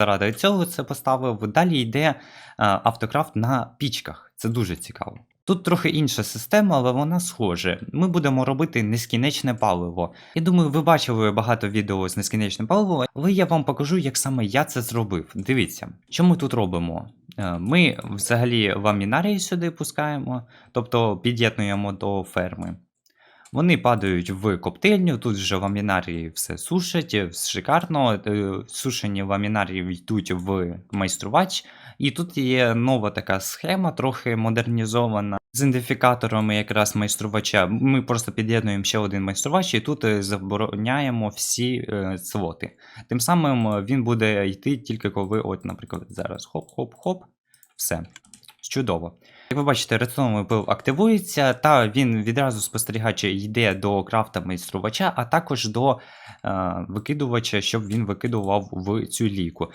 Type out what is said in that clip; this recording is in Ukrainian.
Заради цього це поставив. Далі йде е, автокрафт на пічках. Це дуже цікаво. Тут трохи інша система, але вона схожа. Ми будемо робити нескінченне паливо. Я думаю, ви бачили багато відео з нескінченним паливом, але я вам покажу, як саме я це зробив. Дивіться, що ми тут робимо? Е, Ми взагалі ламінарії сюди пускаємо, тобто під'єднуємо до ферми. Вони падають в коптильню, тут вже ламінарії все сушать, е, шикарно. е, Сушені ламінарії йдуть в майструвач. І тут є нова така схема, трохи модернізована. З ідентифікаторами якраз майструвача. Ми просто під'єднуємо ще один майструвач, і тут е, забороняємо всі слоти. Тим самим він буде йти тільки коли, от, наприклад, зараз хоп-хоп-хоп, все. Чудово. Як ви бачите, редстоновий пил активується, та він відразу спостерігача йде до крафта майструвача, а також до е, викидувача, щоб він викидував в цю ліку.